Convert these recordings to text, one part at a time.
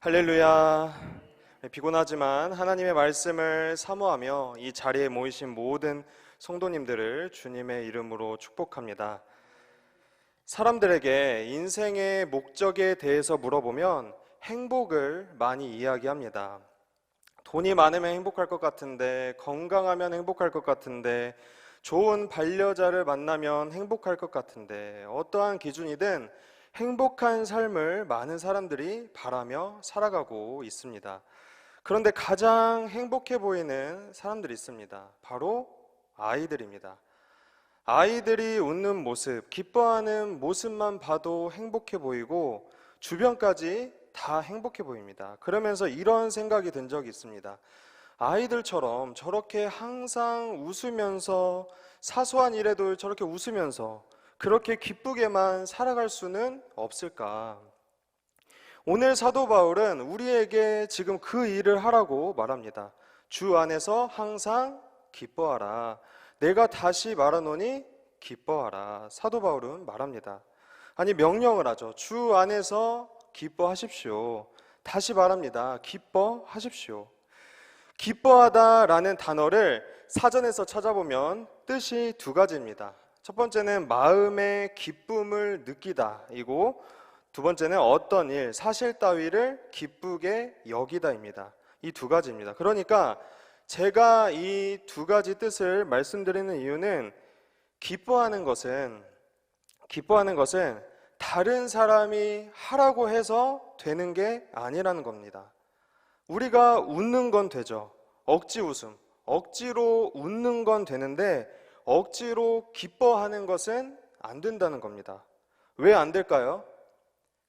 할렐루야. 네, 피곤하지만 하나님의 말씀을 사모하며 이 자리에 모이신 모든 성도님들을 주님의 이름으로 축복합니다. 사람들에게 인생의 목적에 대해서 물어보면 행복을 많이 이야기합니다. 돈이 많으면 행복할 것 같은데, 건강하면 행복할 것 같은데, 좋은 반려자를 만나면 행복할 것 같은데, 어떠한 기준이든 행복한 삶을 많은 사람들이 바라며 살아가고 있습니다. 그런데 가장 행복해 보이는 사람들이 있습니다. 바로 아이들입니다. 아이들이 웃는 모습, 기뻐하는 모습만 봐도 행복해 보이고 주변까지 다 행복해 보입니다. 그러면서 이런 생각이 든 적이 있습니다. 아이들처럼 저렇게 항상 웃으면서 사소한 일에도 저렇게 웃으면서 그렇게 기쁘게만 살아갈 수는 없을까? 오늘 사도 바울은 우리에게 지금 그 일을 하라고 말합니다. 주 안에서 항상 기뻐하라. 내가 다시 말하노니 기뻐하라. 사도 바울은 말합니다. 아니, 명령을 하죠. 주 안에서 기뻐하십시오. 다시 말합니다. 기뻐하십시오. 기뻐하다라는 단어를 사전에서 찾아보면 뜻이 두 가지입니다. 첫 번째는 마음의 기쁨을 느끼다이고 두 번째는 어떤 일, 사실 따위를 기쁘게 여기다입니다. 이 두 가지입니다. 그러니까 제가 이 두 가지 뜻을 말씀드리는 이유는 기뻐하는 것은 기뻐하는 것은 다른 사람이 하라고 해서 되는 게 아니라는 겁니다. 우리가 웃는 건 되죠. 억지 웃음. 억지로 웃는 건 되는데 억지로 기뻐하는 것은 안 된다는 겁니다. 왜 안 될까요?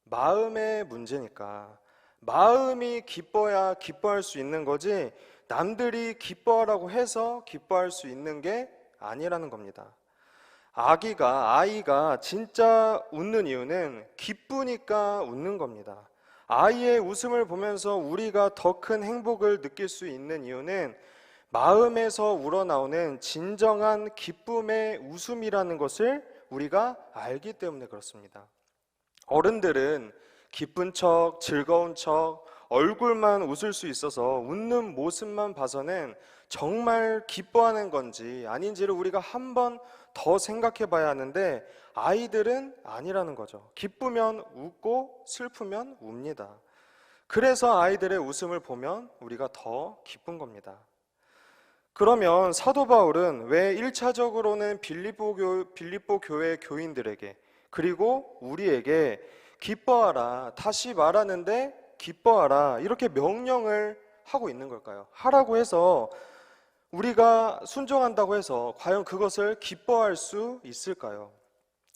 마음의 문제니까. 마음이 기뻐야 기뻐할 수 있는 거지 남들이 기뻐하라고 해서 기뻐할 수 있는 게 아니라는 겁니다. 아기가, 아이가 진짜 웃는 이유는 기쁘니까 웃는 겁니다. 아이의 웃음을 보면서 우리가 더 큰 행복을 느낄 수 있는 이유는 마음에서 우러나오는 진정한 기쁨의 웃음이라는 것을 우리가 알기 때문에 그렇습니다. 어른들은 기쁜 척, 즐거운 척, 얼굴만 웃을 수 있어서 웃는 모습만 봐서는 정말 기뻐하는 건지 아닌지를 우리가 한 번 더 생각해 봐야 하는데 아이들은 아니라는 거죠. 기쁘면 웃고 슬프면 웁니다. 그래서 아이들의 웃음을 보면 우리가 더 기쁜 겁니다. 그러면 사도 바울은 왜 1차적으로는 빌립보, 교, 빌립보 교회 교인들에게 그리고 우리에게 기뻐하라 다시 말하는데 기뻐하라 이렇게 명령을 하고 있는 걸까요? 하라고 해서 우리가 순종한다고 해서 과연 그것을 기뻐할 수 있을까요?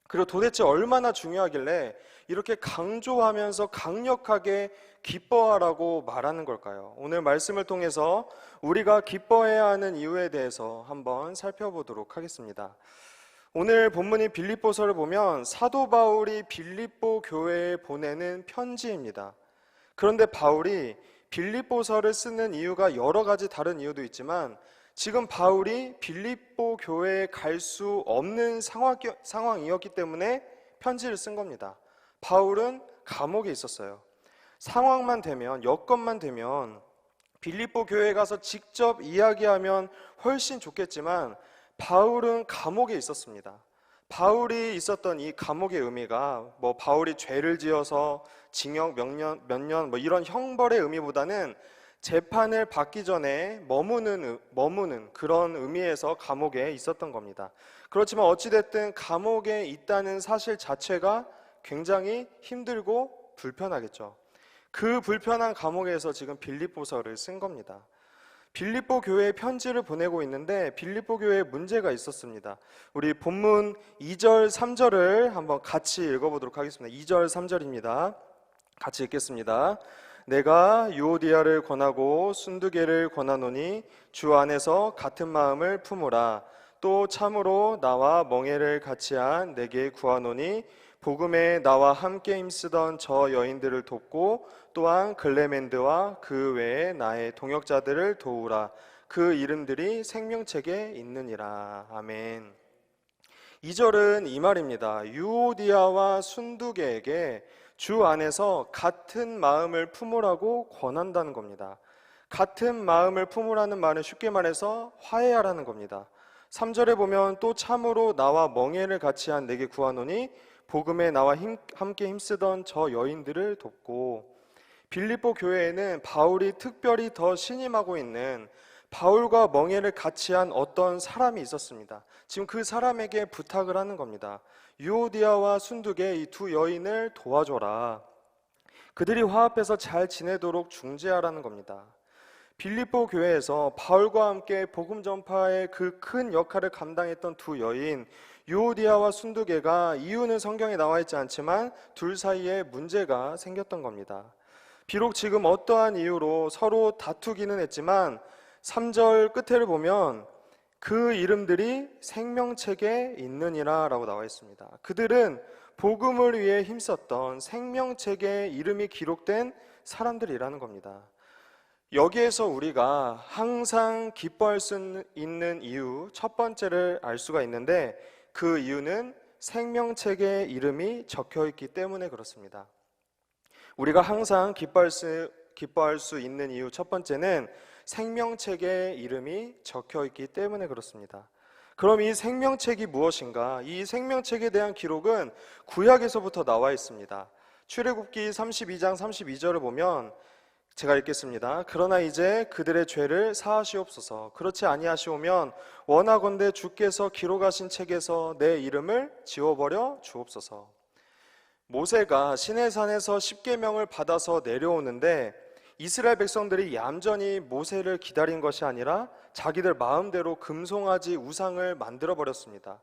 그리고 도대체 얼마나 중요하길래 이렇게 강조하면서 강력하게 기뻐하라고 말하는 걸까요? 오늘 말씀을 통해서 우리가 기뻐해야 하는 이유에 대해서 한번 살펴보도록 하겠습니다. 오늘 본문인 빌립보서를 보면 사도 바울이 빌립보 교회에 보내는 편지입니다. 그런데 바울이 빌립보서를 쓰는 이유가 여러 가지 다른 이유도 있지만 지금 바울이 빌립보 교회에 갈 수 없는 상황이었기 때문에 편지를 쓴 겁니다. 바울은 감옥에 있었어요. 상황만 되면, 여건만 되면 빌립보 교회에 가서 직접 이야기하면 훨씬 좋겠지만 바울은 감옥에 있었습니다. 바울이 있었던 이 감옥의 의미가 뭐 바울이 죄를 지어서 징역 몇 년, 몇 년, 뭐 이런 형벌의 의미보다는 재판을 받기 전에 머무는, 머무는 그런 의미에서 감옥에 있었던 겁니다. 그렇지만 어찌 됐든 감옥에 있다는 사실 자체가 굉장히 힘들고 불편하겠죠. 그 불편한 감옥에서 지금 빌립보서를 쓴 겁니다. 빌립보 교회에 편지를 보내고 있는데 빌립보 교회에 문제가 있었습니다. 우리 본문 2절 3절을 한번 같이 읽어보도록 하겠습니다. 2절 3절입니다. 같이 읽겠습니다. 내가 유오디아를 권하고 순두개를 권하노니 주 안에서 같은 마음을 품으라. 또 참으로 나와 멍해를 같이한 내게 구하노니 복음에 나와 함께 힘쓰던 저 여인들을 돕고 또한 글레멘드와 그 외에 나의 동역자들을 도우라. 그 이름들이 생명책에 있느니라. 아멘. 2절은 이 말입니다. 유오디아와 순두개에게 주 안에서 같은 마음을 품으라고 권한다는 겁니다. 같은 마음을 품으라는 말은 쉽게 말해서 화해하라는 겁니다. 3절에 보면 또 참으로 나와 멍해를 같이 한 내게 구하노니 복음에 나와 힘- 함께 힘쓰던 저 여인들을 돕고 빌립보 교회에는 바울이 특별히 더 신임하고 있는 바울과 멍해를 같이 한 어떤 사람이 있었습니다. 지금 그 사람에게 부탁을 하는 겁니다. 유오디아와 순두게 이두 여인을 도와줘라. 그들이 화합해서 잘 지내도록 중재하라는 겁니다. 빌립보 교회에서 바울과 함께 복음 전파의 그 큰 역할을 감당했던 두 여인 유오디아와 순두게가 이유는 성경에 나와 있지 않지만 둘 사이에 문제가 생겼던 겁니다. 비록 지금 어떠한 이유로 서로 다투기는 했지만 3절 끝에를 보면 그 이름들이 생명책에 있느니라 라고 나와 있습니다. 그들은 복음을 위해 힘썼던 생명책에 이름이 기록된 사람들이라는 겁니다. 여기에서 우리가 항상 기뻐할 수 있는 이유 첫 번째를 알 수가 있는데 그 이유는 생명책에 이름이 적혀 있기 때문에 그렇습니다. 우리가 항상 기뻐할 수, 기뻐할 수 있는 이유 첫 번째는 생명책에 이름이 적혀 있기 때문에 그렇습니다. 그럼 이 생명책이 무엇인가? 이 생명책에 대한 기록은 구약에서부터 나와 있습니다. 출애굽기 32장 32절을 보면 제가 읽겠습니다. 그러나 이제 그들의 죄를 사하시옵소서. 그렇지 아니하시오면 원하건대 주께서 기록하신 책에서 내 이름을 지워버려 주옵소서. 모세가 시내산에서 십계명을 받아서 내려오는데 이스라엘 백성들이 얌전히 모세를 기다린 것이 아니라 자기들 마음대로 금송아지 우상을 만들어 버렸습니다.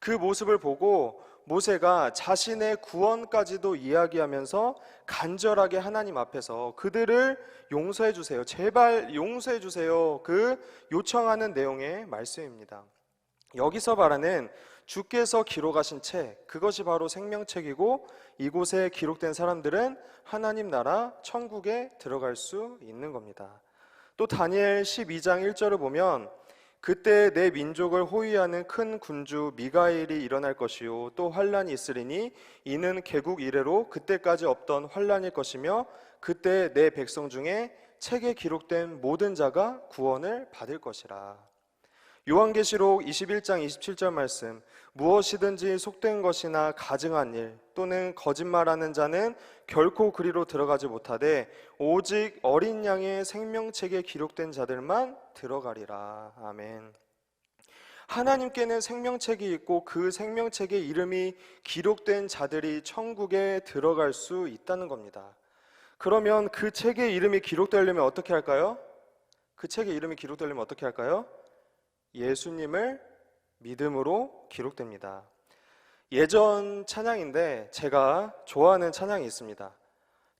그 모습을 보고 모세가 자신의 구원까지도 이야기하면서 간절하게 하나님 앞에서 그들을 용서해 주세요. 제발 용서해 주세요. 그 요청하는 내용의 말씀입니다. 여기서 말하는 주께서 기록하신 책, 그것이 바로 생명책이고 이곳에 기록된 사람들은 하나님 나라 천국에 들어갈 수 있는 겁니다. 또 다니엘 12장 1절을 보면 그때 내 민족을 호위하는 큰 군주 미가엘이 일어날 것이요 또 환란이 있으리니 이는 개국 이래로 그때까지 없던 환란일 것이며 그때 내 백성 중에 책에 기록된 모든 자가 구원을 받을 것이라. 요한계시록 21장 27절 말씀 무엇이든지 속된 것이나 가증한 일 또는 거짓말하는 자는 결코 그리로 들어가지 못하되 오직 어린 양의 생명책에 기록된 자들만 들어가리라 아멘. 하나님께는 생명책이 있고 그 생명책의 이름이 기록된 자들이 천국에 들어갈 수 있다는 겁니다. 그러면 그 책의 이름이 기록되려면 어떻게 할까요? 그 책의 이름이 기록되려면 어떻게 할까요? 예수님을 믿음으로 기록됩니다. 예전 찬양인데 제가 좋아하는 찬양이 있습니다.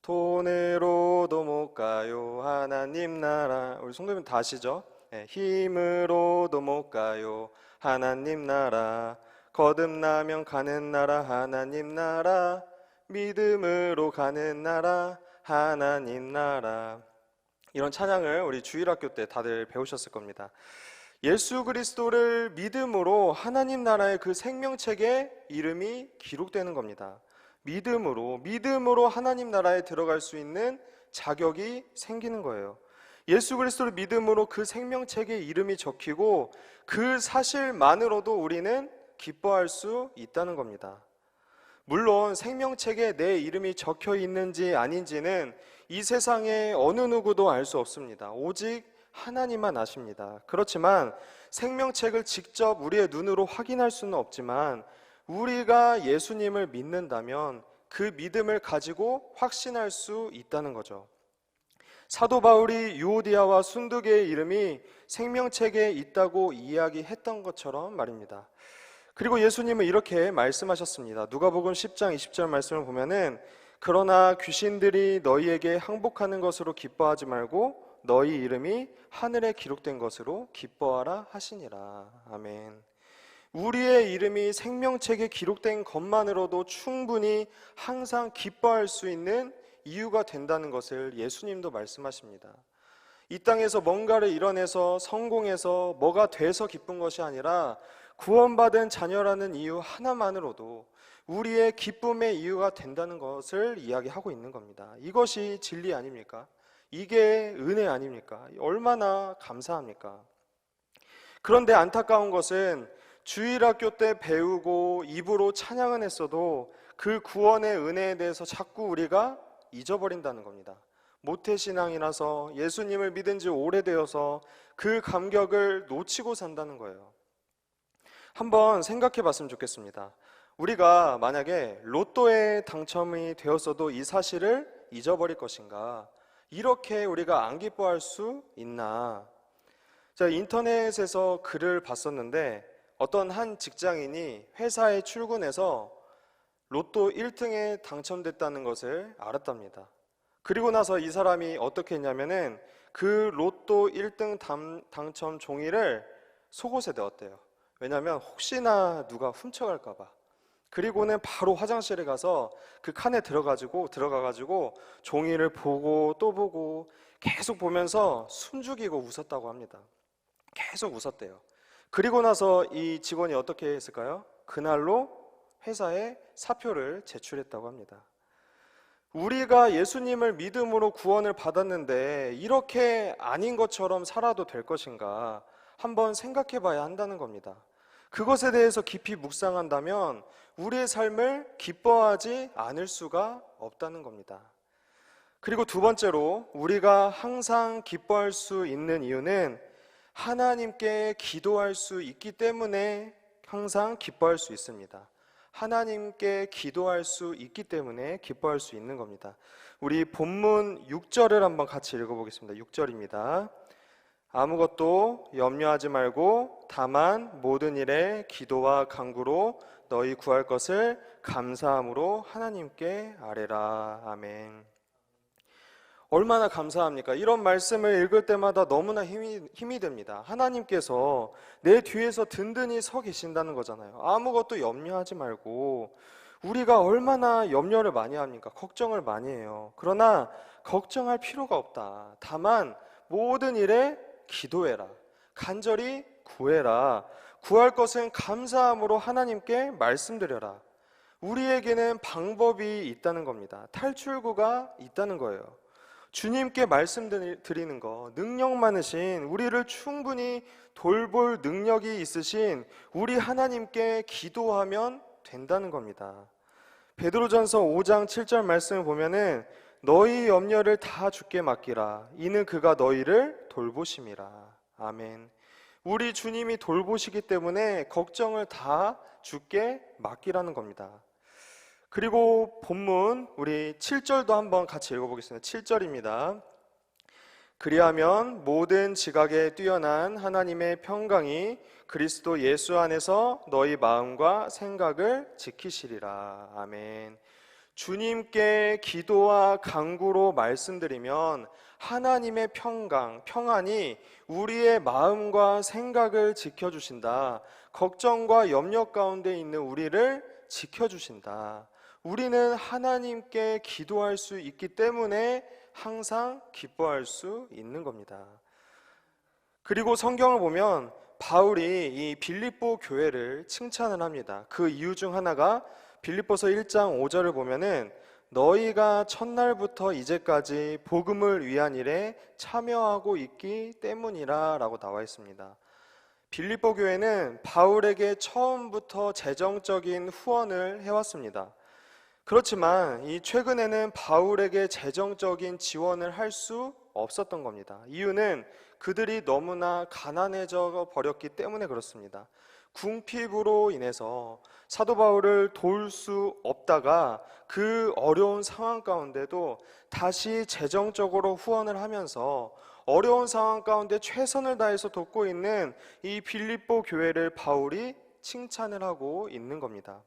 돈으로도 못 가요 하나님 나라 우리 성도님 다 아시죠? 네, 힘으로도 못 가요 하나님 나라 거듭나면 가는 나라 하나님 나라 믿음으로 가는 나라 하나님 나라 이런 찬양을 우리 주일학교 때 다들 배우셨을 겁니다. 예수 그리스도를 믿음으로 하나님 나라의 그 생명책에 이름이 기록되는 겁니다. 믿음으로, 믿음으로 하나님 나라에 들어갈 수 있는 자격이 생기는 거예요. 예수 그리스도를 믿음으로 그 생명책에 이름이 적히고 그 사실만으로도 우리는 기뻐할 수 있다는 겁니다. 물론 생명책에 내 이름이 적혀 있는지 아닌지는 이 세상에 어느 누구도 알 수 없습니다. 오직 하나님만 아십니다. 그렇지만 생명책을 직접 우리의 눈으로 확인할 수는 없지만 우리가 예수님을 믿는다면 그 믿음을 가지고 확신할 수 있다는 거죠. 사도 바울이 유오디아와 순두개의 이름이 생명책에 있다고 이야기했던 것처럼 말입니다. 그리고 예수님은 이렇게 말씀하셨습니다. 누가복음 10장 20절 말씀을 보면은 그러나 귀신들이 너희에게 항복하는 것으로 기뻐하지 말고 너희 이름이 하늘에 기록된 것으로 기뻐하라 하시니라. 아멘. 우리의 이름이 생명책에 기록된 것만으로도 충분히 항상 기뻐할 수 있는 이유가 된다는 것을 예수님도 말씀하십니다. 이 땅에서 뭔가를 이뤄내서 성공해서 뭐가 돼서 기쁜 것이 아니라 구원받은 자녀라는 이유 하나만으로도 우리의 기쁨의 이유가 된다는 것을 이야기하고 있는 겁니다. 이것이 진리 아닙니까? 이게 은혜 아닙니까? 얼마나 감사합니까? 그런데 안타까운 것은 주일학교 때 배우고 입으로 찬양은 했어도 그 구원의 은혜에 대해서 자꾸 우리가 잊어버린다는 겁니다. 모태신앙이라서 예수님을 믿은 지 오래되어서 그 감격을 놓치고 산다는 거예요. 한번 생각해 봤으면 좋겠습니다. 우리가 만약에 로또에 당첨이 되었어도 이 사실을 잊어버릴 것인가? 이렇게 우리가 안 기뻐할 수 있나? 제가 인터넷에서 글을 봤었는데 어떤 한 직장인이 회사에 출근해서 로또 1등에 당첨됐다는 것을 알았답니다. 그리고 나서 이 사람이 어떻게 했냐면은 그 로또 1등 당, 당첨 종이를 속옷에 넣었대요. 왜냐하면 혹시나 누가 훔쳐갈까봐. 그리고는 바로 화장실에 가서 그 칸에 들어가지고 들어가가지고 종이를 보고 또 보고 계속 보면서 숨죽이고 웃었다고 합니다. 계속 웃었대요. 그리고 나서 이 직원이 어떻게 했을까요? 그날로 회사에 사표를 제출했다고 합니다. 우리가 예수님을 믿음으로 구원을 받았는데 이렇게 아닌 것처럼 살아도 될 것인가 한번 생각해 봐야 한다는 겁니다. 그것에 대해서 깊이 묵상한다면 우리의 삶을 기뻐하지 않을 수가 없다는 겁니다. 그리고 두 번째로 우리가 항상 기뻐할 수 있는 이유는 하나님께 기도할 수 있기 때문에 항상 기뻐할 수 있습니다. 하나님께 기도할 수 있기 때문에 기뻐할 수 있는 겁니다. 우리 본문 6절을 한번 같이 읽어보겠습니다. 6절입니다. 아무것도 염려하지 말고 다만 모든 일에 기도와 간구로 너희 구할 것을 감사함으로 하나님께 아뢰라. 아멘. 얼마나 감사합니까? 이런 말씀을 읽을 때마다 너무나 힘이, 힘이 됩니다. 하나님께서 내 뒤에서 든든히 서 계신다는 거잖아요. 아무것도 염려하지 말고, 우리가 얼마나 염려를 많이 합니까? 걱정을 많이 해요. 그러나, 걱정할 필요가 없다. 다만, 모든 일에 기도해라. 간절히 구해라. 구할 것은 감사함으로 하나님께 말씀드려라. 우리에게는 방법이 있다는 겁니다. 탈출구가 있다는 거예요. 주님께 말씀드리는 거, 능력 많으신 우리를 충분히 돌볼 능력이 있으신 우리 하나님께 기도하면 된다는 겁니다. 베드로전서 5장 7절 말씀을 보면은 너희 염려를 다 주께 맡기라. 이는 그가 너희를 돌보심이라. 아멘. 우리 주님이 돌보시기 때문에 걱정을 다 주께 맡기라는 겁니다. 그리고 본문 우리 7절도 한번 같이 읽어보겠습니다. 7절입니다. 그리하면 모든 지각에 뛰어난 하나님의 평강이 그리스도 예수 안에서 너희 마음과 생각을 지키시리라. 아멘. 주님께 기도와 간구로 말씀드리면 하나님의 평강, 평안이 우리의 마음과 생각을 지켜주신다. 걱정과 염려 가운데 있는 우리를 지켜주신다. 우리는 하나님께 기도할 수 있기 때문에 항상 기뻐할 수 있는 겁니다. 그리고 성경을 보면 바울이 이 빌립보 교회를 칭찬을 합니다. 그 이유 중 하나가 빌립보서 1장 5절을 보면은 너희가 첫날부터 이제까지 복음을 위한 일에 참여하고 있기 때문이라라고 나와 있습니다. 빌립보 교회는 바울에게 처음부터 재정적인 후원을 해왔습니다. 그렇지만 이 최근에는 바울에게 재정적인 지원을 할 수 없었던 겁니다. 이유는 그들이 너무나 가난해져 버렸기 때문에 그렇습니다. 궁핍으로 인해서 사도 바울을 도울 수 없다가 그 어려운 상황 가운데도 다시 재정적으로 후원을 하면서 어려운 상황 가운데 최선을 다해서 돕고 있는 이 빌립보 교회를 바울이 칭찬을 하고 있는 겁니다.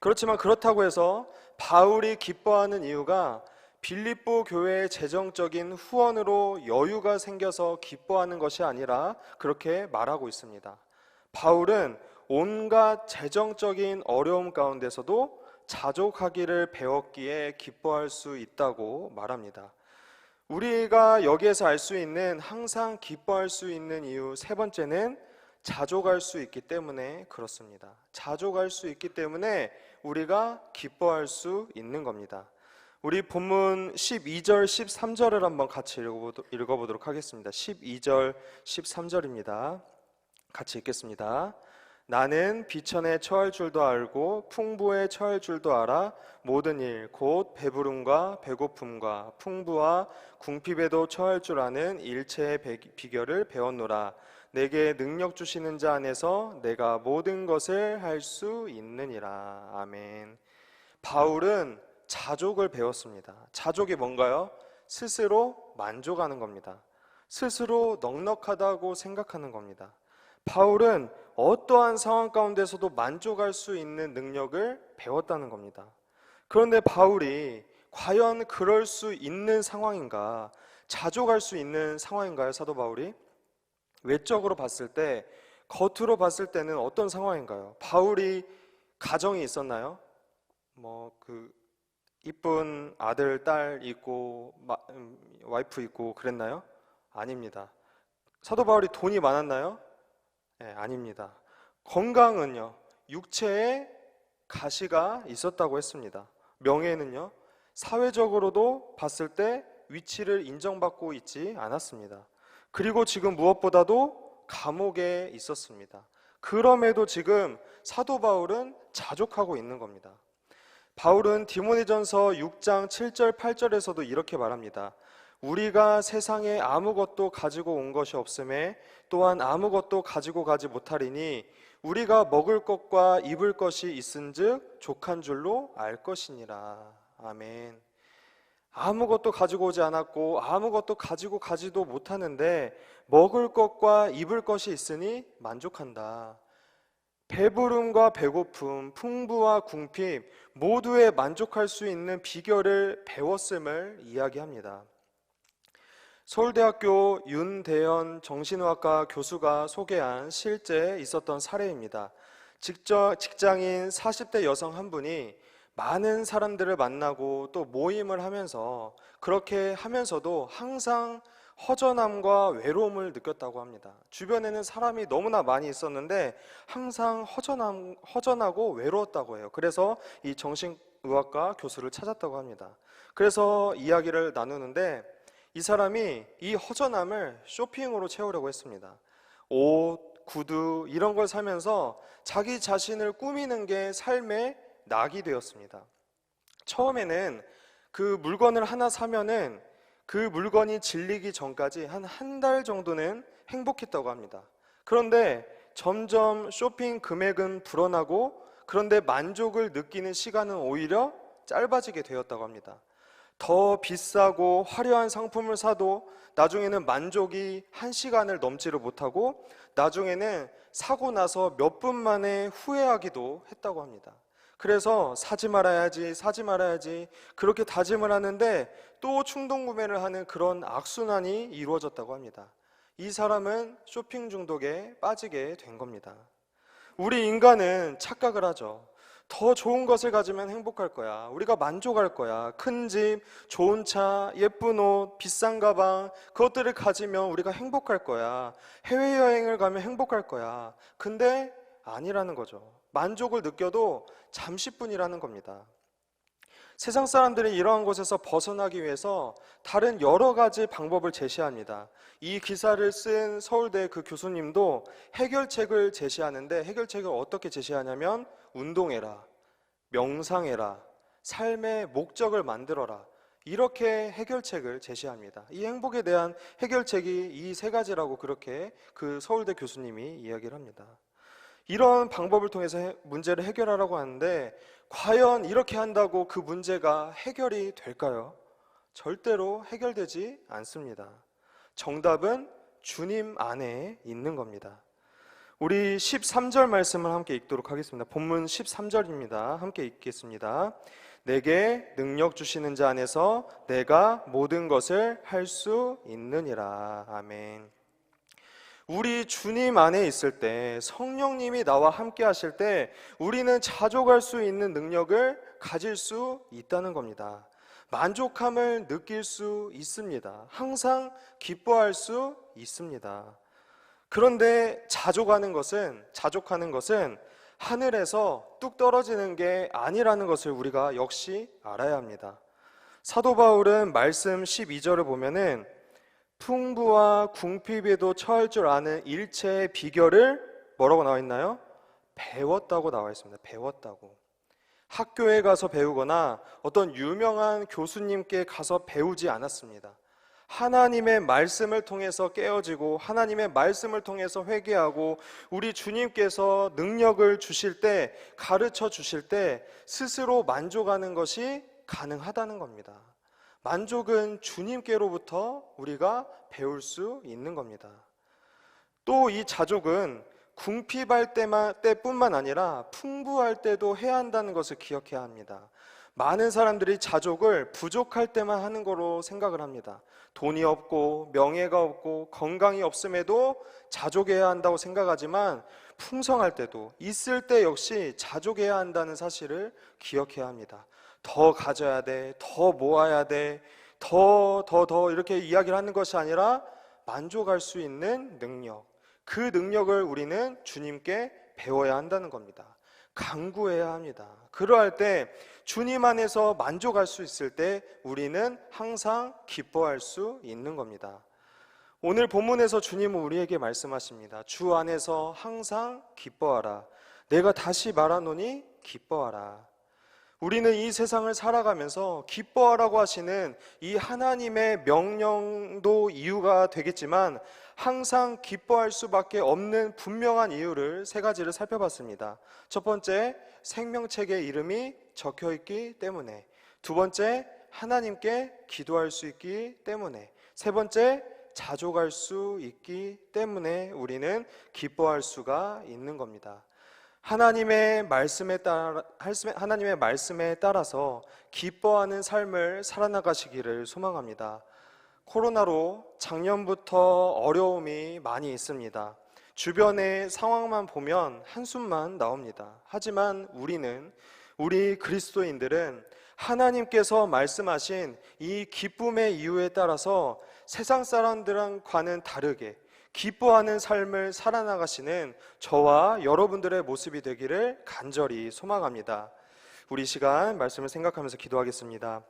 그렇지만 그렇다고 해서 바울이 기뻐하는 이유가 빌립보 교회의 재정적인 후원으로 여유가 생겨서 기뻐하는 것이 아니라 그렇게 말하고 있습니다. 바울은 온갖 재정적인 어려움 가운데서도 자족하기를 배웠기에 기뻐할 수 있다고 말합니다. 우리가 여기에서 알 수 있는 항상 기뻐할 수 있는 이유 세 번째는 자족할 수 있기 때문에 그렇습니다. 자족할 수 있기 때문에 우리가 기뻐할 수 있는 겁니다. 우리 본문 12절, 13절을 한번 같이 읽어보도- 읽어보도록 하겠습니다. 12절, 13절입니다. 같이 읽겠습니다. 나는 비천에 처할 줄도 알고 풍부에 처할 줄도 알아 모든 일 곧 배부름과 배고픔과 풍부와 궁핍에도 처할 줄 아는 일체의 배- 비결을 배웠노라. 내게 능력 주시는 자 안에서 내가 모든 것을 할 수 있느니라. 아멘. 바울은 자족을 배웠습니다. 자족이 뭔가요? 스스로 만족하는 겁니다. 스스로 넉넉하다고 생각하는 겁니다 바울은 어떠한 상황 가운데서도 만족할 수 있는 능력을 배웠다는 겁니다. 그런데 바울이 과연 그럴 수 있는 상황인가? 자족할 수 있는 상황인가요, 사도 바울이? 외적으로 봤을 때, 겉으로 봤을 때는 어떤 상황인가요? 바울이 가정이 있었나요? 뭐, 그, 이쁜 아들, 딸 있고, 마- 음, 와이프 있고, 그랬나요? 아닙니다. 사도 바울이 돈이 많았나요? 네, 아닙니다. 건강은요, 육체에 가시가 있었다고 했습니다. 명예는요, 사회적으로도 봤을 때 위치를 인정받고 있지 않았습니다. 그리고 지금 무엇보다도 감옥에 있었습니다. 그럼에도 지금 사도 바울은 자족하고 있는 겁니다. 바울은 디모데전서 6장 7절 8절에서도 이렇게 말합니다. 우리가 세상에 아무것도 가지고 온 것이 없음에 또한 아무것도 가지고 가지 못하리니 우리가 먹을 것과 입을 것이 있은즉 족한 줄로 알 것이니라. 아멘. 아무것도 가지고 오지 않았고 아무것도 가지고 가지도 못하는데 먹을 것과 입을 것이 있으니 만족한다. 배부름과 배고픔, 풍부와 궁핍 모두에 만족할 수 있는 비결을 배웠음을 이야기합니다. 서울대학교 윤대현 정신의학과 교수가 소개한 실제 있었던 사례입니다. 직접 직장인 40대 여성 한 분이 많은 사람들을 만나고 또 모임을 하면서 그렇게 하면서도 항상 허전함과 외로움을 느꼈다고 합니다. 주변에는 사람이 너무나 많이 있었는데 항상 허전함, 허전하고 외로웠다고 해요. 그래서 이 정신의학과 교수를 찾았다고 합니다. 그래서 이야기를 나누는데 이 사람이 이 허전함을 쇼핑으로 채우려고 했습니다. 옷, 구두 이런 걸 사면서 자기 자신을 꾸미는 게 삶의 낙이 되었습니다. 처음에는 그 물건을 하나 사면은 그 물건이 질리기 전까지 한 한 달 정도는 행복했다고 합니다. 그런데 점점 쇼핑 금액은 불어나고 그런데 만족을 느끼는 시간은 오히려 짧아지게 되었다고 합니다. 더 비싸고 화려한 상품을 사도 나중에는 만족이 한 시간을 넘지를 못하고 나중에는 사고 나서 몇 분 만에 후회하기도 했다고 합니다. 그래서 사지 말아야지, 사지 말아야지 그렇게 다짐을 하는데 또 충동 구매를 하는 그런 악순환이 이루어졌다고 합니다. 이 사람은 쇼핑 중독에 빠지게 된 겁니다. 우리 인간은 착각을 하죠. 더 좋은 것을 가지면 행복할 거야. 우리가 만족할 거야. 큰 집, 좋은 차, 예쁜 옷, 비싼 가방, 그것들을 가지면 우리가 행복할 거야. 해외여행을 가면 행복할 거야. 근데 아니라는 거죠. 만족을 느껴도 잠시뿐이라는 겁니다. 세상 사람들이 이러한 곳에서 벗어나기 위해서 다른 여러 가지 방법을 제시합니다. 이 기사를 쓴 서울대 그 교수님도 해결책을 제시하는데 해결책을 어떻게 제시하냐면 운동해라, 명상해라, 삶의 목적을 만들어라. 이렇게 해결책을 제시합니다. 이 행복에 대한 해결책이 이 세 가지라고 그렇게 그 서울대 교수님이 이야기를 합니다. 이런 방법을 통해서 해- 문제를 해결하라고 하는데 과연 이렇게 한다고 그 문제가 해결이 될까요? 절대로 해결되지 않습니다. 정답은 주님 안에 있는 겁니다. 우리 13절 말씀을 함께 읽도록 하겠습니다. 본문 13절입니다. 함께 읽겠습니다. 내게 능력 주시는 자 안에서 내가 모든 것을 할 수 있느니라. 아멘. 우리 주님 안에 있을 때 성령님이 나와 함께 하실 때 우리는 자족할 수 있는 능력을 가질 수 있다는 겁니다. 만족함을 느낄 수 있습니다. 항상 기뻐할 수 있습니다. 그런데 자족하는 것은 자족하는 것은 하늘에서 뚝 떨어지는 게 아니라는 것을 우리가 역시 알아야 합니다. 사도 바울은 말씀 12절을 보면은 풍부와 궁핍에도 처할 줄 아는 일체의 비결을 뭐라고 나와 있나요? 배웠다고 나와 있습니다. 배웠다고. 학교에 가서 배우거나 어떤 유명한 교수님께 가서 배우지 않았습니다. 하나님의 말씀을 통해서 깨어지고 하나님의 말씀을 통해서 회개하고 우리 주님께서 능력을 주실 때 가르쳐 주실 때 스스로 만족하는 것이 가능하다는 겁니다. 만족은 주님께로부터 우리가 배울 수 있는 겁니다. 또 이 자족은 궁핍할 때만, 때뿐만 아니라 풍부할 때도 해야 한다는 것을 기억해야 합니다. 많은 사람들이 자족을 부족할 때만 하는 거로 생각을 합니다. 돈이 없고 명예가 없고 건강이 없음에도 자족해야 한다고 생각하지만 풍성할 때도 있을 때 역시 자족해야 한다는 사실을 기억해야 합니다. 더 가져야 돼, 더 모아야 돼, 더, 더, 더 이렇게 이야기를 하는 것이 아니라 만족할 수 있는 능력. 그 능력을 우리는 주님께 배워야 한다는 겁니다. 강구해야 합니다. 그러할 때 주님 안에서 만족할 수 있을 때 우리는 항상 기뻐할 수 있는 겁니다. 오늘 본문에서 주님은 우리에게 말씀하십니다. 주 안에서 항상 기뻐하라. 내가 다시 말하노니 기뻐하라. 우리는 이 세상을 살아가면서 기뻐하라고 하시는 이 하나님의 명령도 이유가 되겠지만 항상 기뻐할 수밖에 없는 분명한 이유를 세 가지를 살펴봤습니다. 첫 번째, 생명책의 이름이 적혀 있기 때문에. 두 번째, 하나님께 기도할 수 있기 때문에. 세 번째, 자족할 수 있기 때문에 우리는 기뻐할 수가 있는 겁니다. 하나님의 말씀에 따라 하나님의 말씀에 따라서 기뻐하는 삶을 살아나가시기를 소망합니다. 코로나로 작년부터 어려움이 많이 있습니다. 주변의 상황만 보면 한숨만 나옵니다. 하지만 우리는 우리 그리스도인들은 하나님께서 말씀하신 이 기쁨의 이유에 따라서 세상 사람들과는 다르게 기뻐하는 삶을 살아나가시는 저와 여러분들의 모습이 되기를 간절히 소망합니다. 우리 시간 말씀을 생각하면서 기도하겠습니다.